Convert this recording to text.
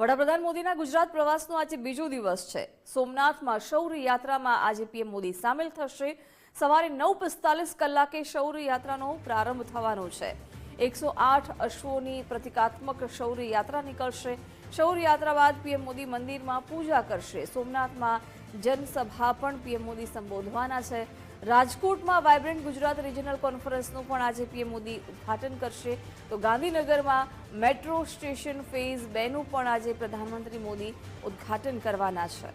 વડાપ્રધાન મોદીના ગુજરાત પ્રવાસનો આજે બીજો દિવસ છે. સોમનાથમાં શૌર્ય યાત્રામાં આજે પીએમ મોદી સામેલ થશે. સવારે નવ પિસ્તાલીસ કલાકે શૌર્ય યાત્રાનો પ્રારંભ થવાનો છે. એકસો આઠ અશ્વોની પ્રતિકાત્મક શૌર્ય યાત્રા નીકળશે. શૌર્ય યાત્રા બાદ પીએમ મોદી મંદિરમાં પૂજા કરશે. સોમનાથમાં જનસભા પણ પીએમ મોદી સંબોધવાના છે. રાજકોટમાં વાયબ્રન્ટ ગુજરાત રિજનલ કોન્ફરન્સનું પણ આજે પીએમ મોદી ઉદ્ઘાટન કરશે. તો ગાંધીનગરમાં મેટ્રો સ્ટેશન ફેઝ બેનું પણ આજે પ્રધાનમંત્રી મોદી ઉદ્ઘાટન કરવાના છે.